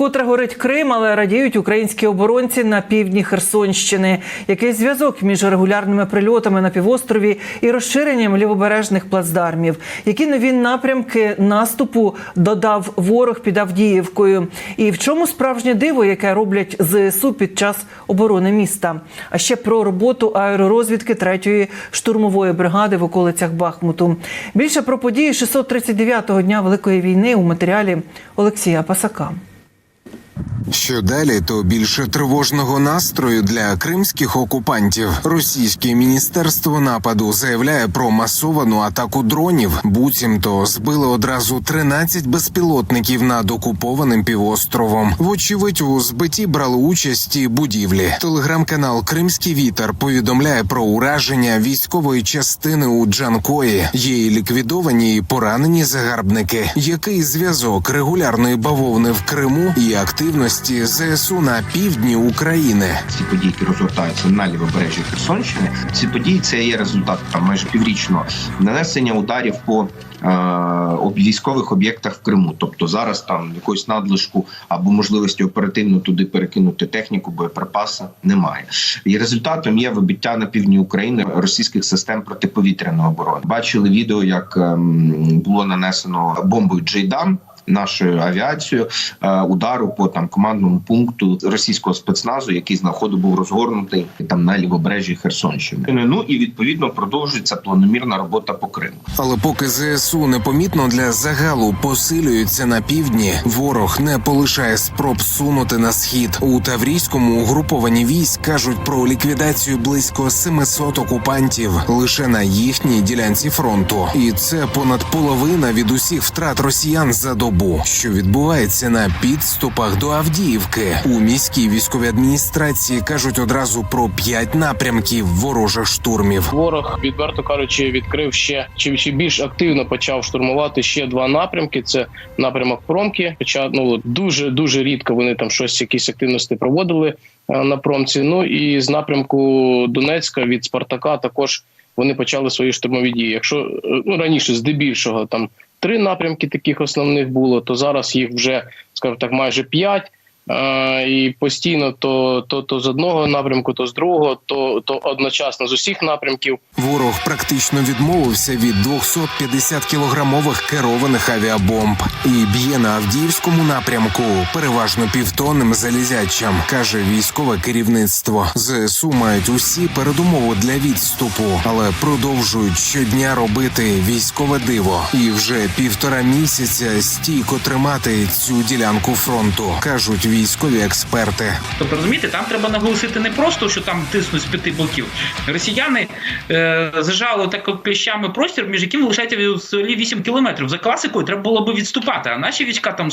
Вкотре горить Крим, але радіють українські оборонці на півдні Херсонщини. Який зв'язок між регулярними прильотами на півострові і розширенням лівобережних плацдармів? Які нові напрямки наступу додав ворог під Авдіївкою? І в чому справжнє диво, яке роблять ЗСУ під час оборони міста? А ще про роботу аеророзвідки 3-ї штурмової бригади в околицях Бахмуту. Більше про події 639-го дня Великої війни у матеріалі Олексія Пасака. Що далі, то більше тривожного настрою для кримських окупантів. Російське міністерство нападу заявляє про масовану атаку дронів. Буцімто збили одразу 13 безпілотників над окупованим півостровом. Вочевидь, у збитті брали участь і будівлі. Телеграм-канал Кримський вітер повідомляє про ураження військової частини у Джанкої. І ліквідовані і поранені загарбники. Який зв'язок регулярної бавовни в Криму і активності ЗСУ на півдні України? ці події, які розгортаються на лівобережжі Херсонщини. Ці події це є результат там майже піврічного нанесення ударів по е, військових об'єктах в Криму. Тобто зараз там якоїсь надлишку або можливості оперативно туди перекинути техніку, боєприпаси немає. І результатом є вибиття на півдні України російських систем протиповітряної оборони. Бачили відео, як ем, було нанесено бомбою Джейдан нашою авіацією е, удару по там командному пункту російського спецназу, який з находу був розгорнутий там на лівобережжі Херсонщини. Ну і відповідно продовжується планомірна робота по Криму. Але поки ЗСУ непомітно для загалу посилюється на півдні, ворог не полишає спроб сунути на схід. У Таврійському угруповані військ кажуть про ліквідацію близько 700 окупантів лише на їхній ділянці фронту, і це понад половина від усіх втрат росіян за добу, що відбувається на підступах до Авдіївки. У міській військовій адміністрації кажуть одразу про п'ять напрямків ворожих штурмів. Ворог, відверто кажучи, відкрив ще чи, чи більш активно почав штурмувати ще два напрямки. Це напрямок промки. Хоча ну дуже дуже рідко вони там щось, якісь активності проводили е, на промці. Ну і з напрямку Донецька від Спартака також вони почали свої штурмові дії. Якщо е, ну раніше здебільшого там три напрямки таких основних було, то зараз їх вже скажімо так, майже п'ять. Е, І постійно то, то, то з одного напрямку, то з другого, то, то одночасно з усіх напрямків. Ворог практично відмовився від 250 кілограмових керованих авіабомб і б'є на Авдіївському напрямку переважно півтонним залізячам, каже військове керівництво. ЗСУ мають усі передумови для відступу, але продовжують щодня робити військове диво. І вже півтора місяця стійко тримати цю ділянку фронту, кажуть експерти. Тобто, розумієте, там треба наголосити не просто, що там тиснуть з п'яти боків. Росіяни е, зажали так кліщами простір, між яким лишається від 8 кілометрів. За класикою треба було би відступати. А наші війська там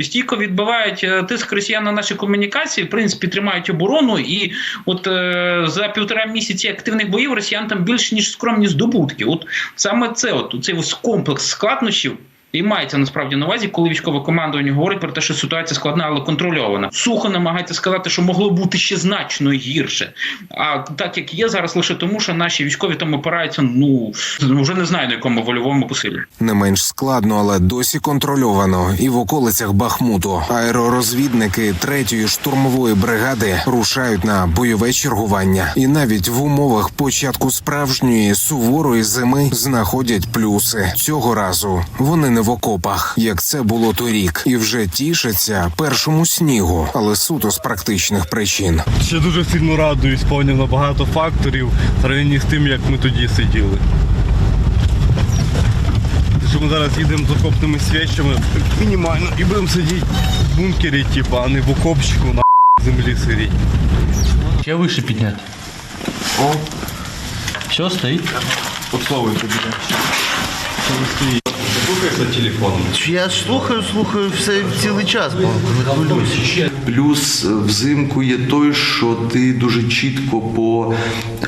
стійко відбивають е, тиск росіян на наші комунікації, в принципі, тримають оборону. І от е, за півтора місяці активних боїв росіян там більш ніж скромні здобутки. От саме це, от цей комплекс складнощів. І мається насправді на увазі, коли військове командування говорить про те, що ситуація складна, але контрольована. Сухо намагається сказати, що могло бути ще значно гірше. А так як є зараз лише тому, що наші військові там опираються, ну вже не знаю на якому вольовому посилі. Не менш складно, але досі контрольовано. І в околицях Бахмуту аеророзвідники третьої штурмової бригади рушають на бойове чергування. І навіть в умовах початку справжньої суворої зими знаходять плюси. Цього разу вони не в окопах, як це було торік, і вже тішаться першому снігу, але суто з практичних причин. Ще дуже сильно радуюсь, сповнив на багато факторів в порівнянні з тим, як ми тоді сиділи. Що ми зараз їдемо з окопними свічами мінімально і будемо сидіти в бункері, типу, а не в окопчику на землі сидіти. Ще вище підняти. О. Все, стоїть. Я слухаю, слухаю все цілий час. Плюс взимку є той, що ти дуже чітко по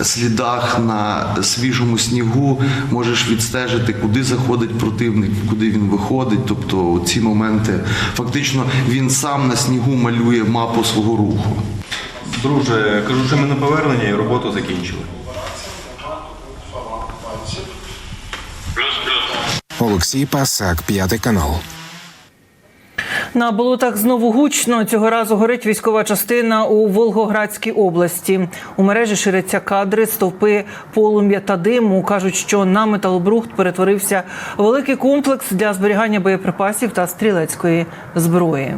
слідах на свіжому снігу можеш відстежити, куди заходить противник, куди він виходить. Тобто ці моменти фактично він сам на снігу малює мапу свого руху. Друже, кажу, що ми на повернення і роботу закінчили. Олексій Пасак, п'ятий канал. На болотах знову гучно. Цього разу горить військова частина у Волгоградській області. У мережі ширяться кадри, стовпи полум'я та диму. кажуть, що на металобрухт перетворився великий комплекс для зберігання боєприпасів та стрілецької зброї.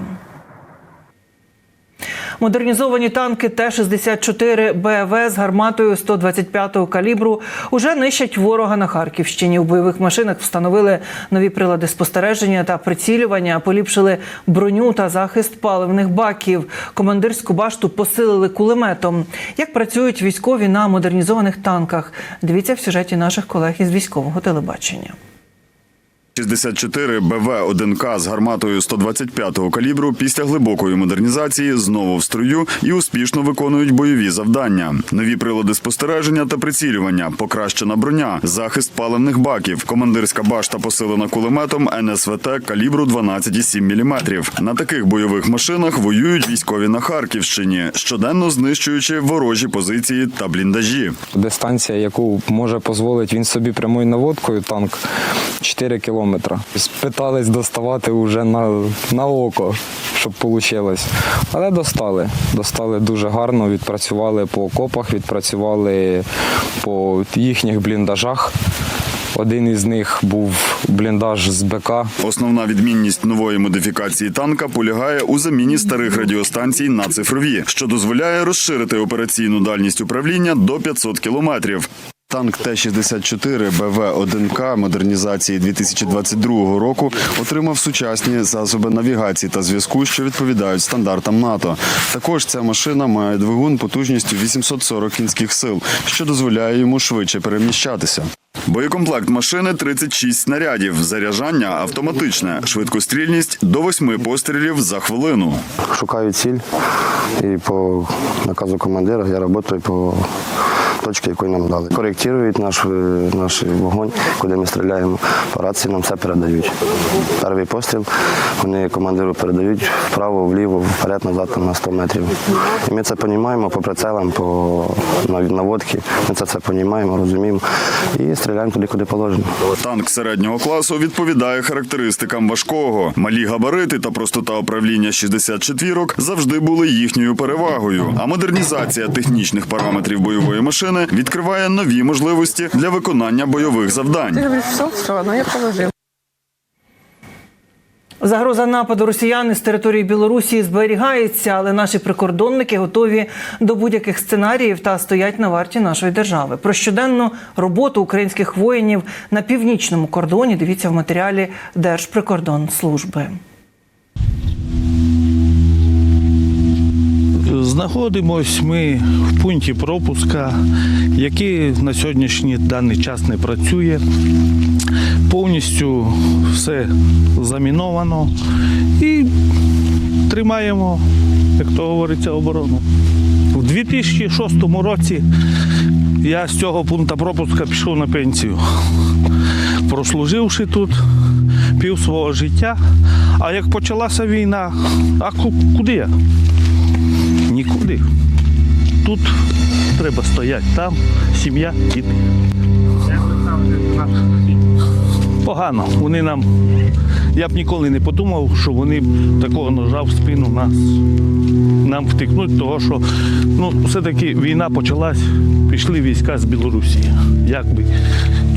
Модернізовані танки Т-64 БВ з гарматою 125-го калібру уже нищать ворога на Харківщині. У бойових машинах встановили нові прилади спостереження та прицілювання, поліпшили броню та захист паливних баків. Командирську башту посилили кулеметом. Як працюють військові на модернізованих танках? Дивіться в сюжеті наших колег із військового телебачення. 64 БВ-1К з гарматою 125-го калібру після глибокої модернізації знову в строю і успішно виконують бойові завдання. Нові прилади спостереження та прицілювання, покращена броня, захист паливних баків, командирська башта посилена кулеметом НСВТ калібру 12,7 мм. На таких бойових машинах воюють військові на Харківщині, щоденно знищуючи ворожі позиції та бліндажі. Дистанція, яку може дозволити він собі прямою наводкою, танк 4 кілометри. Питались доставати вже на, на око, щоб вийшло. Але достали. Достали дуже гарно, відпрацювали по окопах, відпрацювали по їхніх бліндажах. Один із них був бліндаж з БК. Основна відмінність нової модифікації танка полягає у заміні старих радіостанцій на цифрові, що дозволяє розширити операційну дальність управління до 500 кілометрів. Танк Т-64 БВ-1К модернізації 2022 року отримав сучасні засоби навігації та зв'язку, що відповідають стандартам НАТО. Також ця машина має двигун потужністю 840 кінських сил, що дозволяє йому швидше переміщатися. Боєкомплект машини 36 снарядів, заряджання автоматичне, швидкострільність до 8 пострілів за хвилину. шукаю ціль і по наказу командира я працюю по точці, яку нам дали. Коректують наш, е, наш вогонь, куди ми стріляємо. По рації нам все передають. Перший постріл вони командиру передають вправо, вліво, вперед, назад там, на 100 метрів. І ми це розуміємо по прицелам, по нав- наводці. Ми це все розуміємо, розуміємо і стріляємо туди, куди положено. Танк середнього класу відповідає характеристикам важкого. Малі габарити та простота управління 64-ок завжди були їхньою перевагою. А модернізація технічних параметрів бойової машини відкриває нові можливості для виконання бойових завдань. Загроза нападу росіян з території Білорусі зберігається, але наші прикордонники готові до будь-яких сценаріїв та стоять на варті нашої держави. Про щоденну роботу українських воїнів на північному кордоні дивіться в матеріалі Держприкордонслужби. Знаходимось ми в пункті пропуска, який на сьогоднішній даний час не працює. Повністю все заміновано і тримаємо, як то говориться, оборону. У 2006 році я з цього пункту пропуска пішов на пенсію, прослуживши тут пів свого життя. А як почалася війна, а куди я? Нікуди. Тут треба стояти там, сім'я, діти. Погано. Вони нам. Я б ніколи не подумав, що вони б такого ножа в спину нас нам втикнуть, того що ну, все-таки війна почалась, пішли війська з Білорусі. Як би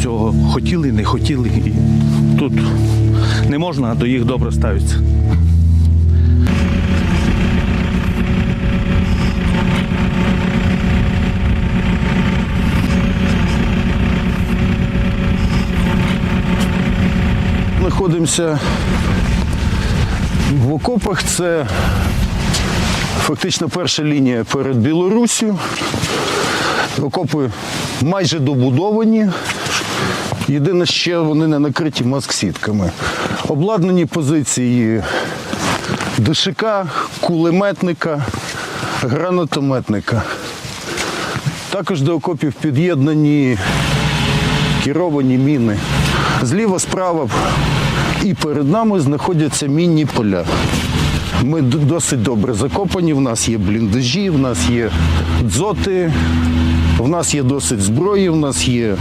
цього хотіли, не хотіли. І тут не можна до їх добре ставитися. Знаходимося в окопах. Це фактично перша лінія перед Білоруссю. Окопи майже добудовані. Єдине, ще вони не накриті маск-сітками. Обладнані позиції ДШК, кулеметника, гранатометника. Також до окопів під'єднані керовані міни. Зліва, справа і перед нами знаходяться мінні поля. Ми досить добре закопані, в нас є бліндажі, в нас є дзоти, в нас є досить зброї, в нас є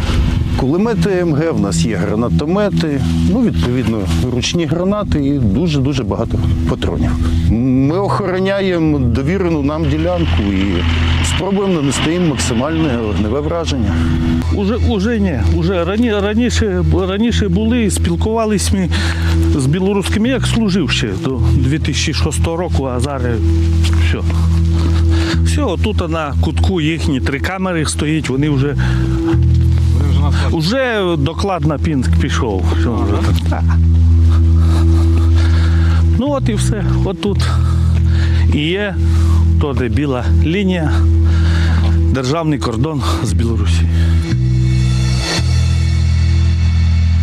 кулемети МГ, в нас є гранатомети, ну, відповідно, ручні гранати і дуже-дуже багато патронів. Ми охороняємо довірену нам ділянку і спробуємо нанести їм максимальне огневе враження. Уже, уже ні. Уже рані, раніше, раніше були, спілкувалися ми з білоруськими, як служив ще до 2006 року, а зараз все. Все, отут на кутку їхні три камери стоїть, вони вже. Уже доклад на Пінськ пішов. Ага. Ну от і все. Отут. І є то, де біла лінія, державний кордон з Білорусі.